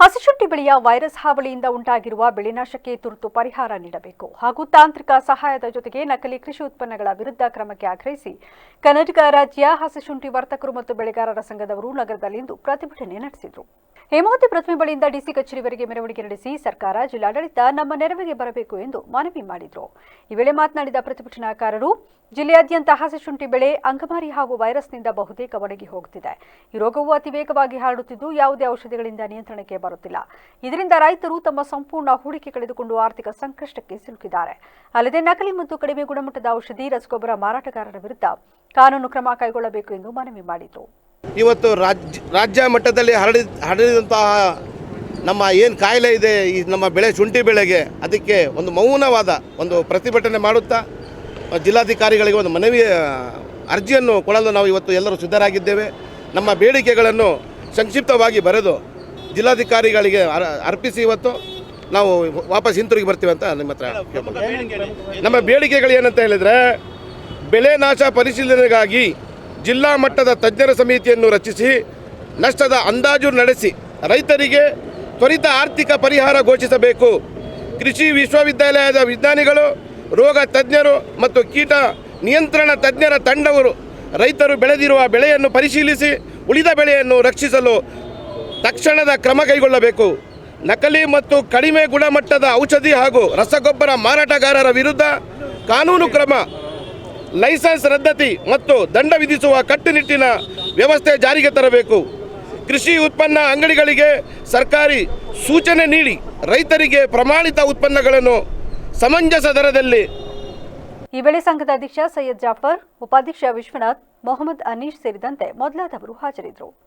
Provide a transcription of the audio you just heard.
ಹಸಿಶುಂಠಿ ಬೆಳೆಯ ವೈರಸ್ ಹಾವಳಿಯಿಂದ ಉಂಟಾಗಿರುವ ಬೆಳೆನಾಶಕ್ಕೆ ತುರ್ತು ಪರಿಹಾರ ನೀಡಬೇಕು ಹಾಗೂ ತಾಂತ್ರಿಕ ಸಹಾಯದ ಜೊತೆಗೆ ನಕಲಿ ಕೃಷಿ ಉತ್ಪನ್ನಗಳ ವಿರುದ್ಧ ಕ್ರಮಕ್ಕೆ ಆಗ್ರಹಿಸಿ ಕರ್ನಾಟಕ ರಾಜ್ಯ ಹಸಿಶುಂಠಿ ವರ್ತಕರು ಮತ್ತು ಬೆಳೆಗಾರರ ಸಂಘದವರು ನಗರದಲ್ಲಿಂದು ಪ್ರತಿಭಟನೆ ನಡೆಸಿದರು. ಹೇಮಾವತಿ ಪ್ರತಿಮೆ ಬಳಿಯಿಂದ ಡಿಸಿ ಕಚೇರಿವರೆಗೆ ಮೆರವಣಿಗೆ ನಡೆಸಿ ಸರ್ಕಾರ ಜಿಲ್ಲಾಡಳಿತ ನಮ್ಮ ನೆರವಿಗೆ ಬರಬೇಕು ಎಂದು ಮನವಿ ಮಾಡಿದರು. ಈ ವೇಳೆ ಮಾತನಾಡಿದ ಪ್ರತಿಭಟನಾಕಾರರು ಜಿಲ್ಲೆಯಾದ್ಯಂತ ಹಸಿಶುಂಠಿ ಬೆಳೆ, ಅಂಗಮಾರಿ ಹಾಗೂ ವೈರಸ್ನಿಂದ ಬಹುತೇಕ ಒಣಗಿ ಹೋಗುತ್ತಿದೆ. ಈ ರೋಗವು ಅತಿ ವೇಗವಾಗಿ ಹರಡುತ್ತಿದ್ದು ಯಾವುದೇ ಔಷಧಿಗಳಿಂದ ನಿಯಂತ್ರಣಕ್ಕೆ ಬರುತ್ತಿಲ್ಲ. ಇದರಿಂದ ರೈತರು ತಮ್ಮ ಸಂಪೂರ್ಣ ಹೂಡಿಕೆ ಕಳೆದುಕೊಂಡು ಆರ್ಥಿಕ ಸಂಕಷ್ಟಕ್ಕೆ ಸಿಲುಕಿದ್ದಾರೆ. ಅಲ್ಲದೆ ನಕಲಿ ಮತ್ತು ಕಡಿಮೆ ಗುಣಮಟ್ಟದ ಔಷಧಿ, ರಸಗೊಬ್ಬರ ಮಾರಾಟಗಾರರ ವಿರುದ್ಧ ಕಾನೂನು ಕ್ರಮ ಕೈಗೊಳ್ಳಬೇಕು ಎಂದು ಮನವಿ ಮಾಡಿತು. ಇವತ್ತು ರಾಜ್ಯ ರಾಜ್ಯ ಮಟ್ಟದಲ್ಲಿ ಹರಡಿ, ಹರಡಿದಂತಹ ನಮ್ಮ ಏನು ಕಾಯಿಲೆ ಇದೆ, ಈ ನಮ್ಮ ಬೆಳೆ, ಶುಂಠಿ ಬೆಳೆಗೆ ಅದಕ್ಕೆ ಒಂದು ಮೌನವಾದ ಒಂದು ಪ್ರತಿಭಟನೆ ಮಾಡುತ್ತಾ ಜಿಲ್ಲಾಧಿಕಾರಿಗಳಿಗೆ ಒಂದು ಮನವಿ ಅರ್ಜಿಯನ್ನು ಕೊಡಲು ನಾವು ಇವತ್ತು ಎಲ್ಲರೂ ಸಿದ್ಧರಾಗಿದ್ದೇವೆ. ನಮ್ಮ ಬೇಡಿಕೆಗಳನ್ನು ಸಂಕ್ಷಿಪ್ತವಾಗಿ ಬರೆದು ಜಿಲ್ಲಾಧಿಕಾರಿಗಳಿಗೆ ಅರ್- ಅರ್ಪಿಸಿ ಇವತ್ತು. ನಾವು ವಾಪಸ್ ಹಿಂತಿರುಗಿ ಬರ್ತೀವಿ ಅಂತ ನಿಮ್ಮ ಹತ್ರ ನಮ್ಮ ಬೇಡಿಕೆಗಳು ಏನಂತ ಹೇಳಿದರೆ, ಬೆಳೆ ನಾಶ ಪರಿಶೀಲನೆಗಾಗಿ ಜಿಲ್ಲಾ ಮಟ್ಟದ ತಜ್ಞರ ಸಮಿತಿಯನ್ನು ರಚಿಸಿ, ನಷ್ಟದ ಅಂದಾಜು ನಡೆಸಿ, ರೈತರಿಗೆ ತ್ವರಿತ ಆರ್ಥಿಕ ಪರಿಹಾರ ಘೋಷಿಸಬೇಕು. ಕೃಷಿ ವಿಶ್ವವಿದ್ಯಾಲಯದ ವಿಜ್ಞಾನಿಗಳು ರೋಗ ತಜ್ಞರು ಮತ್ತು ಕೀಟ ನಿಯಂತ್ರಣ ತಜ್ಞರ ತಂಡವರು ರೈತರು ಬೆಳೆದಿರುವ ಬೆಳೆಯನ್ನು ಪರಿಶೀಲಿಸಿ ಉಳಿದ ಬೆಳೆಯನ್ನು ರಕ್ಷಿಸಲು ತಕ್ಷಣದ ಕ್ರಮ ಕೈಗೊಳ್ಳಬೇಕು. ನಕಲಿ ಮತ್ತು ಕಡಿಮೆ ಗುಣಮಟ್ಟದ ಔಷಧಿ ಹಾಗೂ ರಸಗೊಬ್ಬರ ಮಾರಾಟಗಾರರ ವಿರುದ್ಧ ಕಾನೂನು ಕ್ರಮ, ಲೈಸೆನ್ಸ್ ರದ್ದತಿ ಮತ್ತು ದಂಡ ವಿಧಿಸುವ ಕಟ್ಟುನಿಟ್ಟಿನ ವ್ಯವಸ್ಥೆ ಜಾರಿಗೆ ತರಬೇಕು. ಕೃಷಿ ಉತ್ಪನ್ನ ಅಂಗಡಿಗಳಿಗೆ ಸರ್ಕಾರಿ ಸೂಚನೆ ನೀಡಿ ರೈತರಿಗೆ ಪ್ರಮಾಣಿತ ಉತ್ಪನ್ನಗಳನ್ನು ಸಮಂಜಸ ದರದಲ್ಲಿ. ಈ ವೇಳೆ ಸಂಘದ ಅಧ್ಯಕ್ಷ ಸೈಯದ್ ಜಾಫರ್, ಉಪಾಧ್ಯಕ್ಷ ವಿಶ್ವನಾಥ್, ಮೊಹಮ್ಮದ್ ಅನೀಶ್ ಸೇರಿದಂತೆ ಮೊದಲಾದವರು ಹಾಜರಿದ್ದರು.